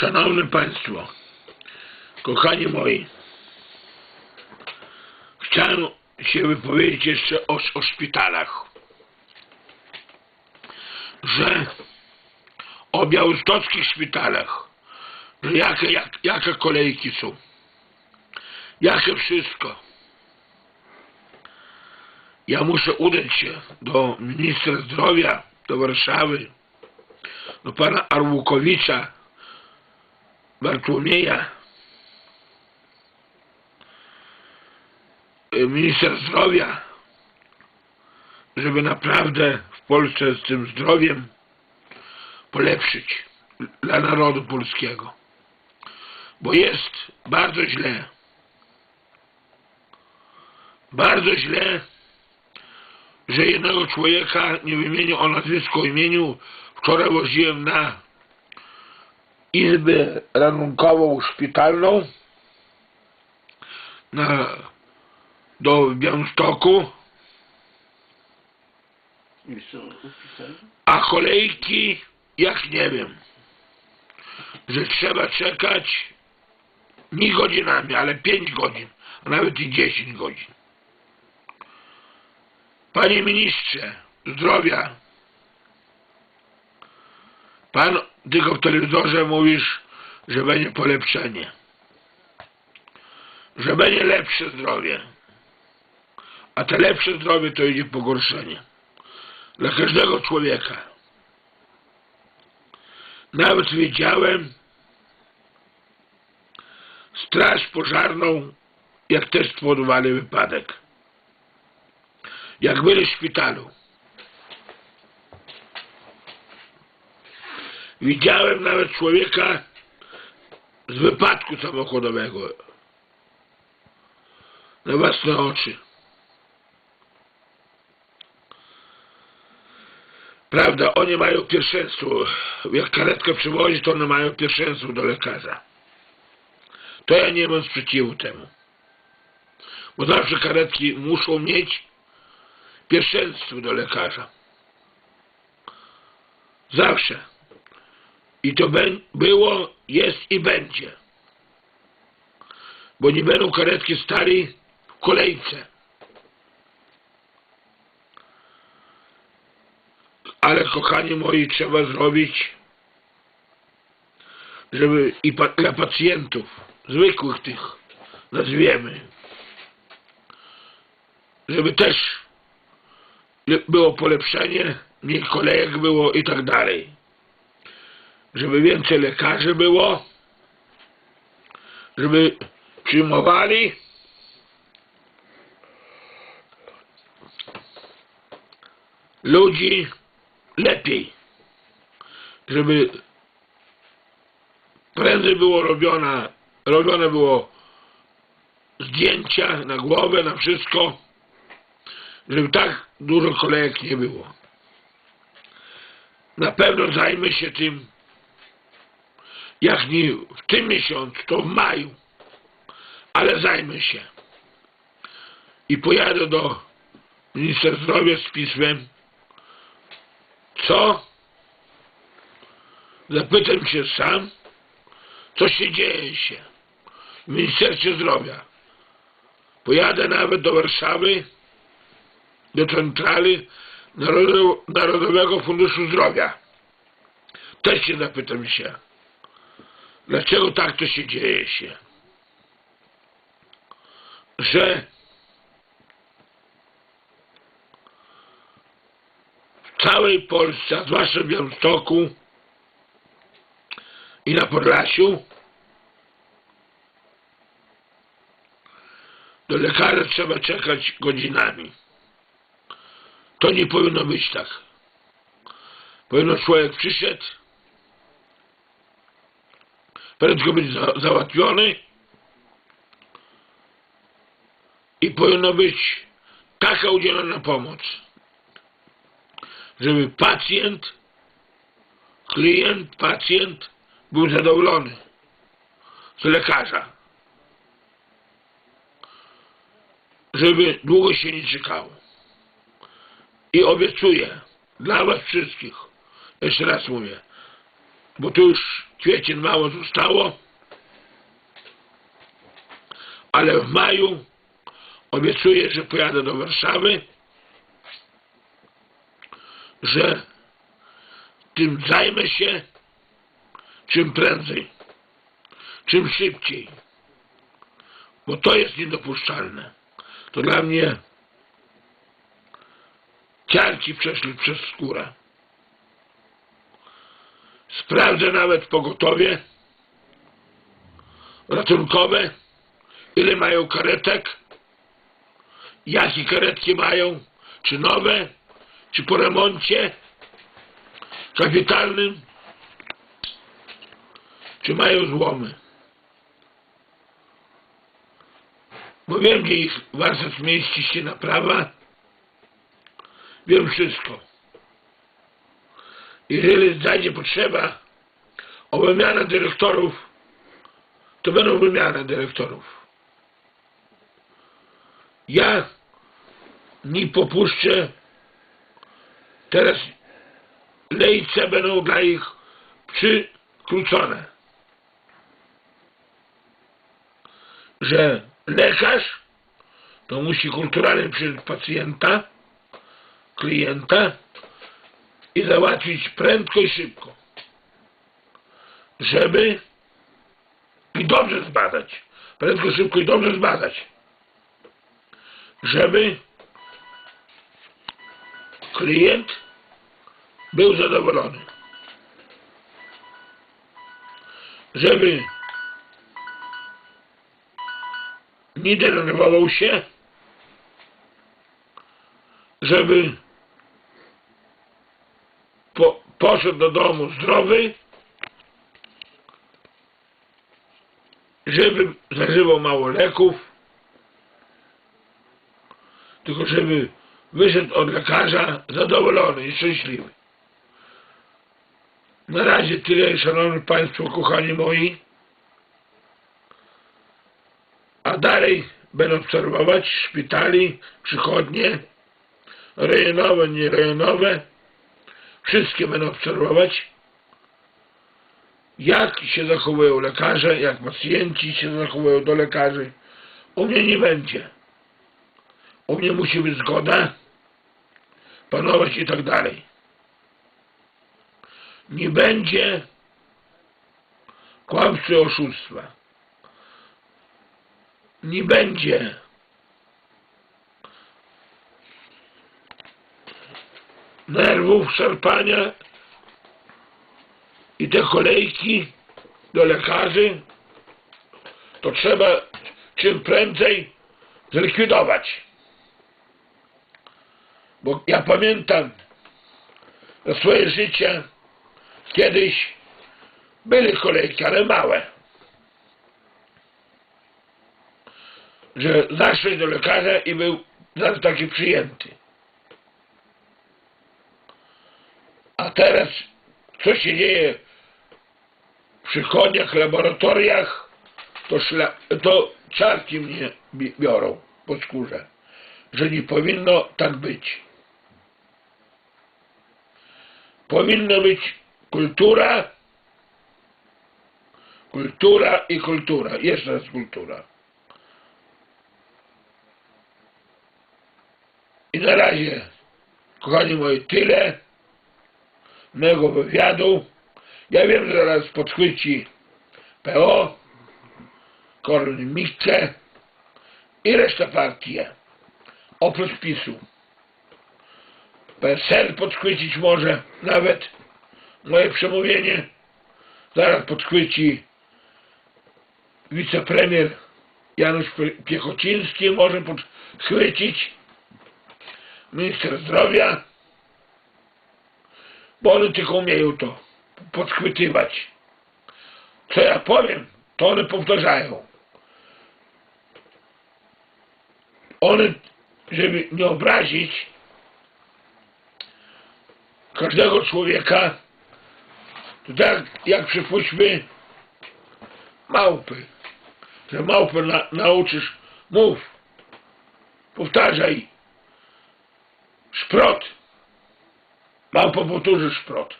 Szanowni Państwo, kochani moi, chciałem się wypowiedzieć jeszcze o, o szpitalach, że o białostockich szpitalach, że jakie, jak, jakie kolejki są, jakie wszystko. Ja muszę udać się do ministra zdrowia, do Warszawy, do pana Arłukowicza, Bartłomieja, y, ministra zdrowia, żeby naprawdę w Polsce z tym zdrowiem polepszyć dla narodu polskiego. Bo jest bardzo źle. Bardzo źle, że jednego człowieka, nie wymienię o nazwisku, imieniu, wczoraj woziłem na izbę rachunkową szpitalną? Na, do Białymstoku, a kolejki jak nie wiem, że trzeba czekać nie godzinami, ale 5 godzin, a nawet i 10 godzin. Panie ministrze zdrowia, pan tylko w telewizorze mówisz, że będzie polepszenie, że będzie lepsze zdrowie, a te lepsze zdrowie to idzie pogorszenie dla każdego człowieka. Nawet wiedziałem straż pożarną, jak też spowodowali wypadek. Jak byli w szpitalu. Widziałem nawet człowieka z wypadku samochodowego. Na własne oczy. Prawda, oni mają pierwszeństwo. Jak karetkę przywozi, to one mają pierwszeństwo do lekarza. To ja nie mam sprzeciwu temu. Bo zawsze karetki muszą mieć pierwszeństwo do lekarza. Zawsze. I to było, jest i będzie. Bo nie będą karetki stali w kolejce. Ale kochani moi, trzeba zrobić, żeby i pa, dla pacjentów, zwykłych tych, nazwiemy, żeby też było polepszenie, mniej kolejek było i tak dalej. Żeby więcej lekarzy było, żeby przyjmowali ludzi lepiej, żeby prędzej było robione, robione było zdjęcia na głowę, na wszystko, żeby tak dużo kolejek nie było. Na pewno zajmę się tym, jak nie w tym miesiącu, to w maju, ale zajmę się. I pojadę do ministra zdrowia z pismem, co? Zapytam się sam, co się dzieje się w Ministerstwie Zdrowia. Pojadę nawet do Warszawy, do centrali Narodow- Narodowego Funduszu Zdrowia. Też się zapytam się, dlaczego tak to się dzieje się. Że w całej Polsce, a zwłaszcza w Białymstoku i na Podlasiu do lekarza trzeba czekać godzinami. To nie powinno być tak. Powinno człowiek przyszedł, prędko być za, załatwiony i powinno być taka udzielona pomoc, żeby pacjent, klient, pacjent był zadowolony z lekarza. Żeby długo się nie czekało. I obiecuję dla was wszystkich, jeszcze raz mówię, bo tu już kwiecień mało zostało, ale w maju obiecuję, że pojadę do Warszawy, że tym zajmę się czym prędzej, czym szybciej, bo to jest niedopuszczalne. To dla mnie ciarki przeszli przez skórę. Sprawdzę nawet pogotowie ratunkowe, ile mają karetek, jakie karetki mają, czy nowe, czy po remoncie kapitalnym, czy mają złomy. Bo wiem, gdzie ich warsztat mieści się naprawa. Wiem wszystko. Jeżeli zajdzie potrzeba o wymianę dyrektorów, to będą wymiany dyrektorów. Ja nie popuszczę teraz lejce będą dla ich przykrócone. Że lekarz to musi kulturalnie przyjąć pacjenta, klienta i załatwić prędko i szybko. Żeby i dobrze zbadać. Prędko, szybko i dobrze zbadać. Żeby klient był zadowolony. Żeby nie denerwował się, żeby po, poszedł do domu zdrowy, żeby zażywał mało leków, tylko żeby wyszedł od lekarza zadowolony i szczęśliwy. Na razie tyle, szanowni państwo, kochani moi. A dalej będę obserwować szpitali, przychodnie, rejonowe, nierejonowe. Wszystkie będę obserwować. Jak się zachowują lekarze, jak pacjenci się zachowują do lekarzy. U mnie nie będzie. U mnie musi być zgoda, panować i tak dalej. Nie będzie kłamstwa oszustwa. Nie będzie nerwów, szarpania i te kolejki do lekarzy to trzeba czym prędzej zlikwidować. Bo ja pamiętam swoje życie kiedyś były kolejki, ale małe. Że zaszłeś do lekarza i był taki przyjęty. Teraz co się dzieje w przychodniach, laboratoriach, to, szla, to czarki mnie bi- biorą po skórze, że nie powinno tak być. Powinna być kultura, kultura i kultura. Jeszcze raz kultura. I na razie, kochani moi, tyle mego wywiadu. Ja wiem, że zaraz podchwyci PO, Korwin Mikke i reszta partii. Oprócz PiSu. PSL podchwycić może nawet moje przemówienie. Zaraz podchwyci wicepremier Janusz Pie- Piechociński może podchwycić minister zdrowia, bo one tylko umieją to podchwytywać. Co ja powiem, to one powtarzają. One, żeby nie obrazić każdego człowieka, to tak jak przypuśćmy małpy. Że małpę na, nauczysz, mów, powtarzaj, szprot. Małpa powtórzy szprot.